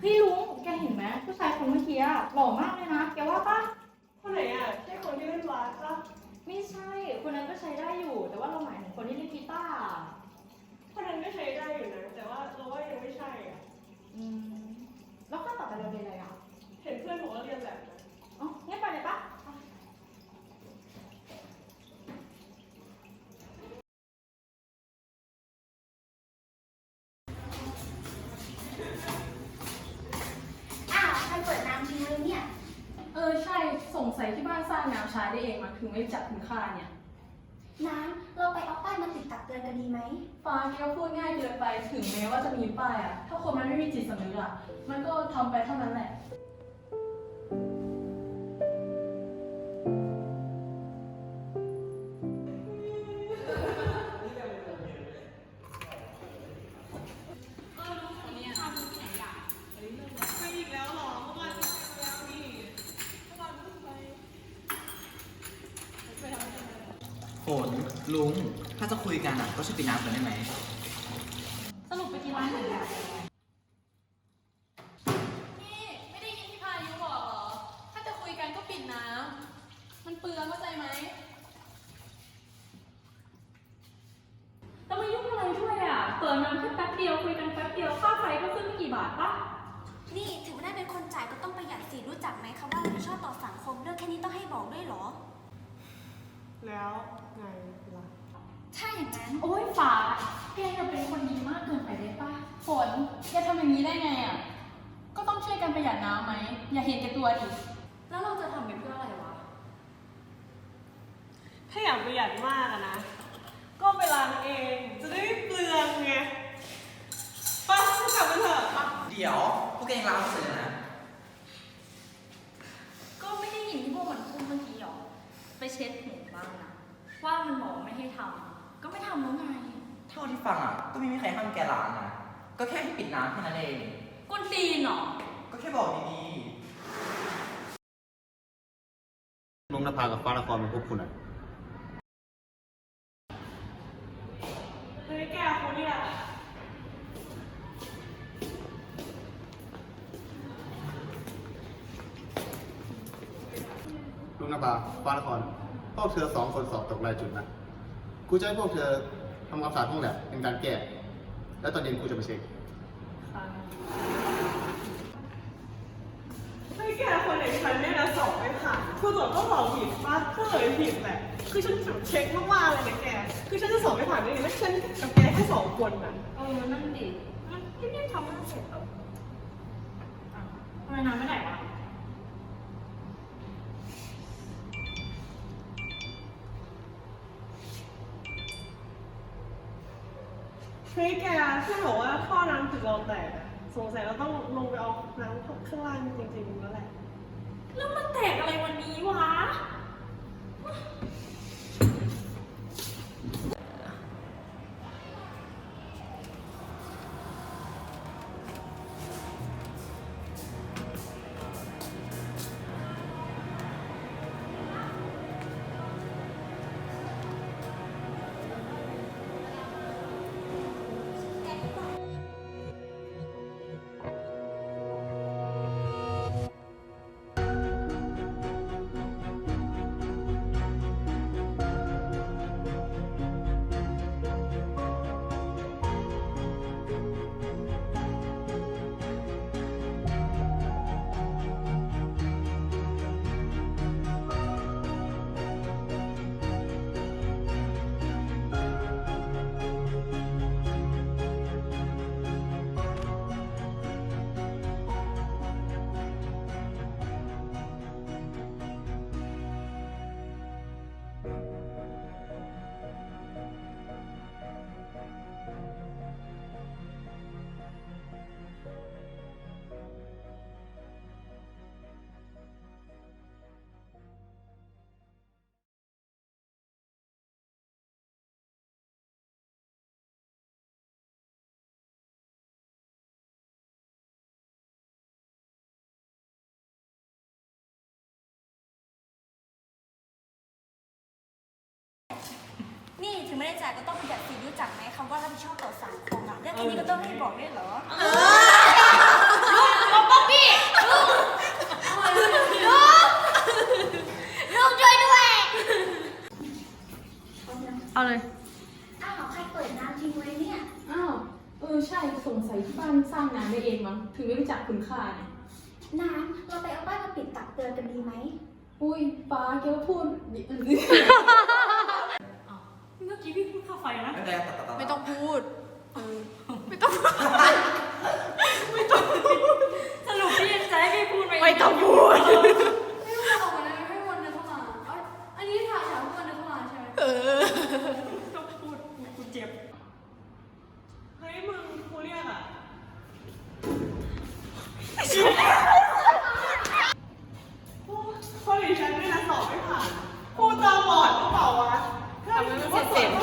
เฮ้ยลุงแกเห็นไหมผู้ชายคนเมื่อกี้อะหล่อมากเลยนะแกว่าปะคนไหนอะใช่คนที่เล่นบาสปะไม่ใช่ คนนั้นก็ใช้ได้อยู่ แต่ว่าเราหมายถึงคนที่เล่นกีตาร์อะคนนั้นก็ใช้ได้อยู่นะ ที่บ้านสร้างน้ำใช้ได้เองมาถึงไม่จัดคุณค่าเนี่ย น้ำเราไปเอาป้ายมาติดตักเตือนกันดีไหม ฟ้าแกก็พูดง่ายเกินไปถึงแม้ว่าจะมีป้ายอะถ้าคนมันไม่มีจิตสำนึกอะมันก็ทำไปเท่านั้นแหละ ฝนลุง ถ้าจะคุยกันอะก็ช่วยปิดน้ำกันได้ไหม สรุปไปกินร้านไหนอะนี่ไม่ได้ยินที่พายุบอกเหรอ ถ้าจะคุยกันก็ปิดน้ำ มันเปลืองเข้าใจไหมแล้วมายุ่งอะไรด้วยอะ เปิดน้ำแค่แป๊บเดียวคุยกันแป๊บเดียวค่าไฟก็ขึ้นไม่กี่บาทปะนี่ถึงไม่ได้เป็นคนจ่ายก็ต้องประหยัดสิรู้จักไหมคำว่ารับผิดชอบต่อสังคมเรื่องแค่นี้ต้องให้บอกด้วยเหรอ แล้วไงล่ะ ถ้าอย่างนั้น โอ้ยฟ้าแกอย่าเป็นคนดีมากเกินไปได้ปะฝนแกทำอย่างนี้ได้ไงอะก็ต้องช่วยกันประหยัดน้ำไหม อย่าเห็นแก่ตัวดิ แล้วเราจะทำไปเพื่ออะไรวะ ถ้าอยากประหยัดมากอะนะ ก็ไปล้างเองจะได้ไม่เปลืองไงไปกลับกันเถอะ เดี๋ยวพวกแกยังล้างไม่เสร็จเลยนะ ก็ไม่ได้ยินที่พวกมันพูดเมื่อกี้หรอ ไปเช็ดหูบ้างนะ ว่ามันบอกไม่ให้ทำก็ไม่ทำแล้วไงเท่าที่ฟังอะก็ไม่มีใครห้ามแกล้างนะก็แค่ให้ปิดน้ำแค่นั้นเอง กวนตีนเหรอ ก็แค่บอกดีลุงนภากับฟ้านครเป็นพวกคุณอะเฮ้ยแกคนเนี่ยลุงนภาฟ้านคร พวกเธอสองคนสอบตกรายจุดนะครูจะให้พวกเธอทำความสะอาดห้องแลบเป็นการแก้ แล้วตอนเย็นครูจะมาเช็คเฮ้ยแกคนไหนฉันเนี่ยนะสอบไม่ผ่านครูตรวจก็บอกผิดปะก็เลยผิดแหละ คือฉันแบบเช็คมากๆเลยนะแก คือฉันจะสอบไม่ผ่านได้ยังไงแล้วฉันกับแกแค่สองคนน่ะ เออ นั่นดิมันรีบๆทำให้เสร็จเถอะอะทำไมน้ำไม่ไหลวะ เฮ้ยแกถ้าบอกว่าท่อน้ำถึงเราแตกอะสงสัยเราต้องลงไปเอาน้ำข้างล่างจริงๆแล้วแหละ แล้วมันแตกอะไรวันนี้วะ ถึงไม่ได้จ่ายก็ต้องประหยัดสิรู้จักไหมคำว่ารับผิดชอบต่อสังคมอะเรื่องแค่นี้ก็ต้องให้บอกด้วยเหรอลูกช่วยด้วย เอาเลย อ้าวใครเปิดน้ำทิ้งไว้เนี่ย อ้าว เออใช่สงสัยที่บ้านสร้างน้ำได้เองมั้งถึงไม่รู้จักคุณค่าเนี่ยน้ำเราไปเอาป้ายมาปิดตักเตือนกันดีไหม อุ้ยป้าแกว่พูด อกี้พี่พูดค่าไฟนะไม่ต้องพูดไม่ต้องพูดไม่ต้องพูดสรุปพี่จะให้พี่พูดไปไม่ต้องพูด Tá vendo o que temos?